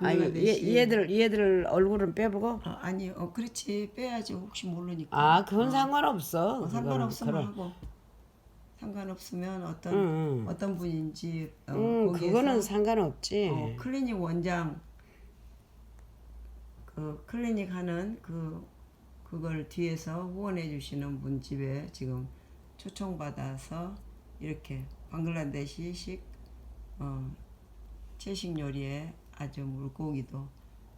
방글라데시. 얘, 얘들 얘들 얼굴은 빼보고 어, 아니 어 그렇지 빼야지 혹시 모르니까 아 그건 상관없어. 어. 상관없으면. 하고 상관없으면 어떤 응, 응. 어떤 분인지 어, 응, 거기에서 그거는 상관없지. 어, 클리닉 원장 그 클리닉 하는 그 그걸 뒤에서 후원해 주시는 분 집에 지금 초청 받아서 이렇게 방글라데시식 어, 채식 요리에 아주 물고기도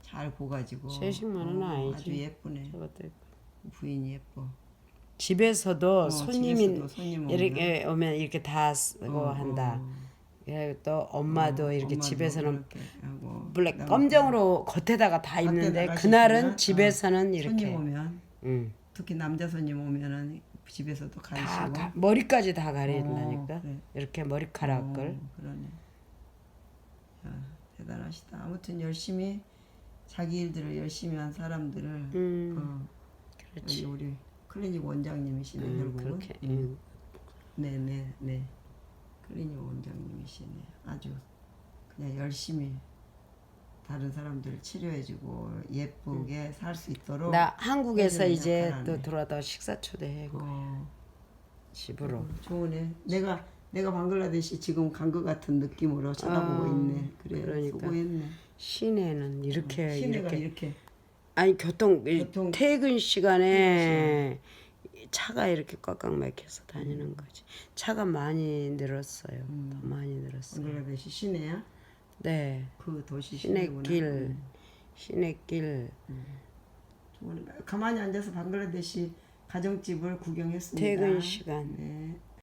잘 구가지고 채식만은 어, 아니지. 아주 예쁘네 저것도 부인이 예뻐 집에서도 어, 손님이 집에서도 손님 이렇게 오면 이렇게 다 쓰고 어, 한다. 어. 그리고 또 엄마도 이렇게 엄마도 집에서는 이렇게 하고 블랙 그다음에 검정으로 겉에다가 다 입는데 그날은 시키면, 집에서는 어, 이렇게 손님 오면 응. 특히 남자 손님 오면은 집에서도 다 가시고 가, 머리까지 다 가린다니까 어, 그래. 이렇게 머리카락을 어, 그러네. 야, 대단하시다. 아무튼 열심히 자기 일들을 열심히 한 사람들을 음 어, 그렇지 우리 클리닉 원장님이시네 음, 결국은. 그렇게 음. 음. 네네 네. 클리닉 원장님이시네. 아주 그냥 열심히 다른 사람들을 치료해주고 예쁘게 살수 있도록. 나 한국에서 이제 또 하네. 들어와다 식사 초대해 어, 집으로 좋으네. 내가 내가 방글라데시 지금 간 것 같은 느낌으로 쳐다보고 아, 있네. 그래. 시내는 이렇게 시내가 이렇게 이렇게 아니 교통, 이 교통- 퇴근 시간에 차가 이렇게 꽉꽉 막혀서 다니는 음. 거지. 차가 많이 늘었어요. 더 많이 늘었어요. 방글라데시 시내야? 네. 그 도시 시내구나. 시내길, 음, 시내길, 좋으네. 가만히 앉아서 방글라데시 가정집을 구경했습니다. 퇴근 시간. 네.